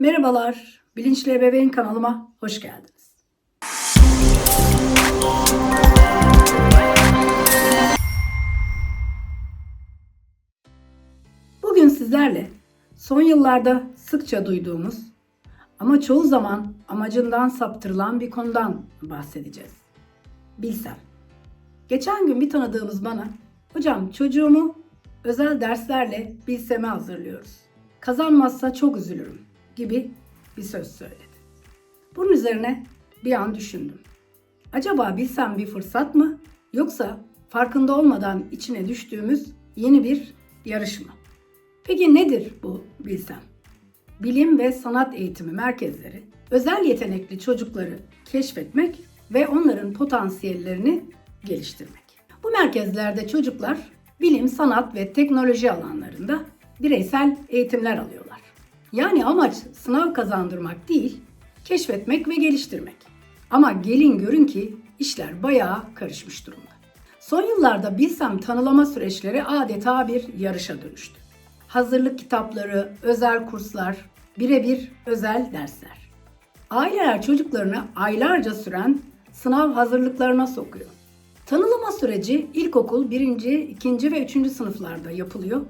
Merhabalar, Bilinçli Ebeveyn kanalıma hoş geldiniz. Bugün sizlerle son yıllarda sıkça duyduğumuz ama çoğu zaman amacından saptırılan bir konudan bahsedeceğiz. Bilsem. Geçen gün bir tanıdığımız bana, hocam çocuğumu özel derslerle bilseme hazırlıyoruz. Kazanmazsa çok üzülürüm gibi bir söz söyledi. Bunun üzerine bir an düşündüm. Acaba bilsem bir fırsat mı yoksa farkında olmadan içine düştüğümüz yeni bir yarış mı? Peki nedir bu bilsem? Bilim ve sanat eğitimi merkezleri özel yetenekli çocukları keşfetmek ve onların potansiyellerini geliştirmek. Bu merkezlerde çocuklar bilim, sanat ve teknoloji alanlarında bireysel eğitimler alıyorlar. Yani amaç sınav kazandırmak değil, keşfetmek ve geliştirmek. Ama gelin görün ki işler bayağı karışmış durumda. Son yıllarda bilsem tanılama süreçleri adeta bir yarışa dönüştü. Hazırlık kitapları, özel kurslar, birebir özel dersler. Aileler çocuklarını aylarca süren sınav hazırlıklarına sokuyor. Tanılama süreci ilkokul 1. 2. ve 3. sınıflarda yapılıyor.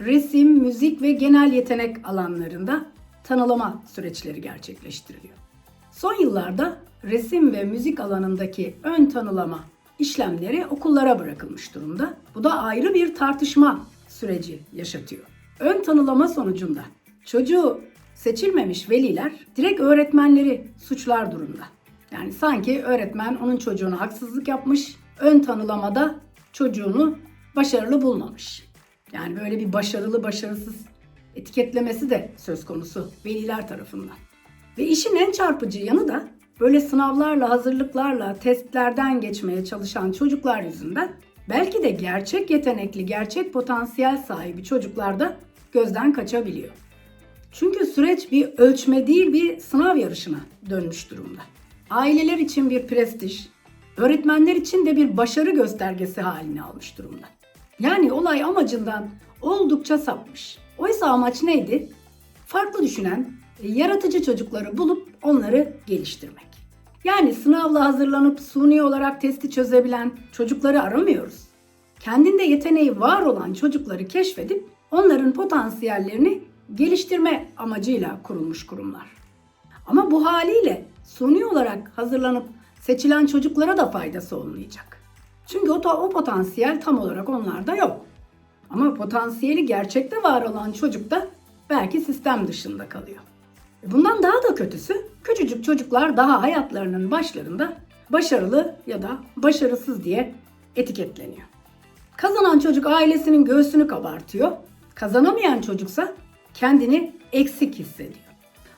Resim, müzik ve genel yetenek alanlarında tanılama süreçleri gerçekleştiriliyor. Son yıllarda resim ve müzik alanındaki ön tanılama işlemleri okullara bırakılmış durumda. Bu da ayrı bir tartışma süreci yaşatıyor. Ön tanılama sonucunda çocuğu seçilmemiş veliler direkt öğretmenleri suçlar durumda. Yani sanki öğretmen onun çocuğuna haksızlık yapmış, ön tanılamada çocuğunu başarılı bulmamış. Yani böyle bir başarılı başarısız etiketlemesi de söz konusu veliler tarafından. Ve işin en çarpıcı yanı da böyle sınavlarla, hazırlıklarla, testlerden geçmeye çalışan çocuklar yüzünden belki de gerçek yetenekli, gerçek potansiyel sahibi çocuklar da gözden kaçabiliyor. Çünkü süreç bir ölçme değil bir sınav yarışına dönmüş durumda. Aileler için bir prestij, öğretmenler için de bir başarı göstergesi halini almış durumda. Yani olay amacından oldukça sapmış. Oysa amaç neydi? Farklı düşünen, yaratıcı çocukları bulup onları geliştirmek. Yani sınavla hazırlanıp suni olarak testi çözebilen çocukları aramıyoruz. Kendinde yeteneği var olan çocukları keşfedip onların potansiyellerini geliştirme amacıyla kurulmuş kurumlar. Ama bu haliyle suni olarak hazırlanıp seçilen çocuklara da faydası olmayacak. Çünkü o, o potansiyel tam olarak onlarda yok. Ama potansiyeli gerçekte var olan çocuk da belki sistem dışında kalıyor. E bundan daha da kötüsü küçücük çocuklar daha hayatlarının başlarında başarılı ya da başarısız diye etiketleniyor. Kazanan çocuk ailesinin göğsünü kabartıyor. Kazanamayan çocuksa kendini eksik hissediyor.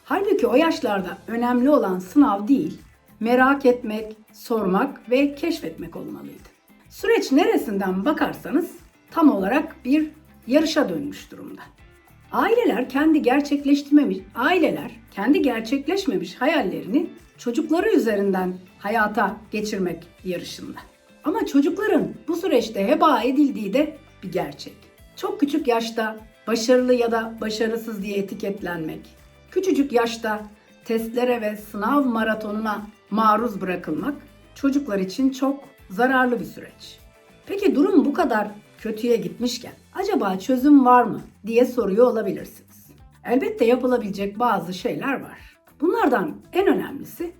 Halbuki o yaşlarda önemli olan sınav değil, merak etmek, sormak ve keşfetmek olmalıydı. Süreç neresinden bakarsanız tam olarak bir yarışa dönmüş durumda. Aileler kendi gerçekleştirmemiş, aileler kendi gerçekleşmemiş hayallerini çocukları üzerinden hayata geçirmek yarışında. Ama çocukların bu süreçte heba edildiği de bir gerçek. Çok küçük yaşta başarılı ya da başarısız diye etiketlenmek, küçücük yaşta testlere ve sınav maratonuna maruz bırakılmak çocuklar için çok zararlı bir süreç. Peki durum bu kadar kötüye gitmişken acaba çözüm var mı diye soruyor olabilirsiniz. Elbette yapılabilecek bazı şeyler var. Bunlardan en önemlisi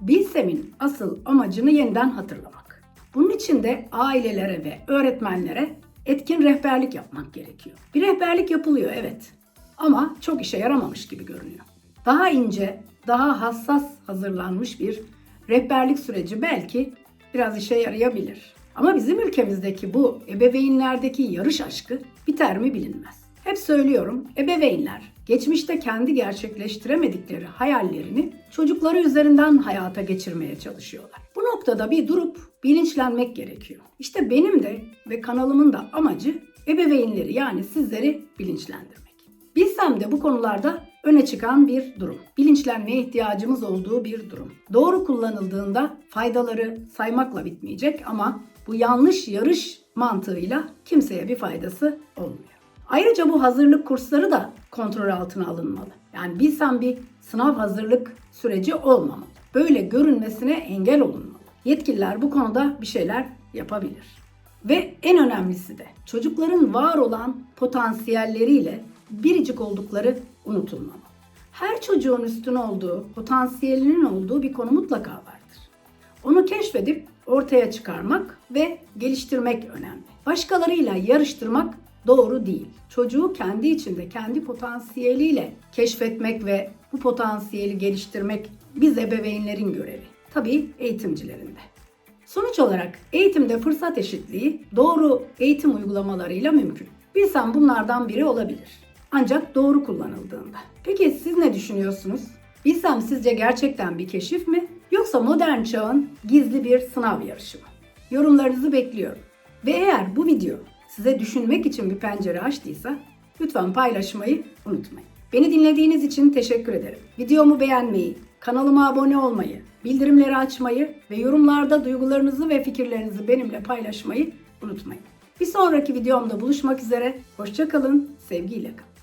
Bilsem'in asıl amacını yeniden hatırlamak. Bunun için de ailelere ve öğretmenlere etkin rehberlik yapmak gerekiyor. Bir rehberlik yapılıyor evet ama çok işe yaramamış gibi görünüyor. Daha ince, daha hassas hazırlanmış bir rehberlik süreci belki biraz işe yarayabilir. Ama bizim ülkemizdeki bu ebeveynlerdeki yarış aşkı biter mi bilinmez. Hep söylüyorum, ebeveynler geçmişte kendi gerçekleştiremedikleri hayallerini çocukları üzerinden hayata geçirmeye çalışıyorlar. Bu noktada bir durup bilinçlenmek gerekiyor. İşte benim de ve kanalımın da amacı ebeveynleri yani sizleri bilinçlendirmek. Bilsem de bu konularda öne çıkan bir durum. Bilinçlenmeye ihtiyacımız olduğu bir durum. Doğru kullanıldığında faydaları saymakla bitmeyecek ama bu yanlış yarış mantığıyla kimseye bir faydası olmuyor. Ayrıca bu hazırlık kursları da kontrol altına alınmalı. Yani bilsem bir sınav hazırlık süreci olmamalı. Böyle görünmesine engel olunmalı. Yetkililer bu konuda bir şeyler yapabilir. Ve en önemlisi de çocukların var olan potansiyelleriyle biricik oldukları unutulmamalı. Her çocuğun üstün olduğu, potansiyelinin olduğu bir konu mutlaka vardır. Onu keşfedip ortaya çıkarmak ve geliştirmek önemli. Başkalarıyla yarıştırmak doğru değil. Çocuğu kendi içinde, kendi potansiyeliyle keşfetmek ve bu potansiyeli geliştirmek biz ebeveynlerin görevi. Tabii eğitimcilerin de. Sonuç olarak eğitimde fırsat eşitliği doğru eğitim uygulamalarıyla mümkün. Bilsem bunlardan biri olabilir. Ancak doğru kullanıldığında. Peki siz ne düşünüyorsunuz? Bilsem sizce gerçekten bir keşif mi yoksa modern çağın gizli bir sınav yarışı mı? Yorumlarınızı bekliyorum. Ve eğer bu video size düşünmek için bir pencere açtıysa lütfen paylaşmayı unutmayın. Beni dinlediğiniz için teşekkür ederim. Videomu beğenmeyi, kanalıma abone olmayı, bildirimleri açmayı ve yorumlarda duygularınızı ve fikirlerinizi benimle paylaşmayı unutmayın. Bir sonraki videomda buluşmak üzere. Hoşçakalın, sevgiyle kalın.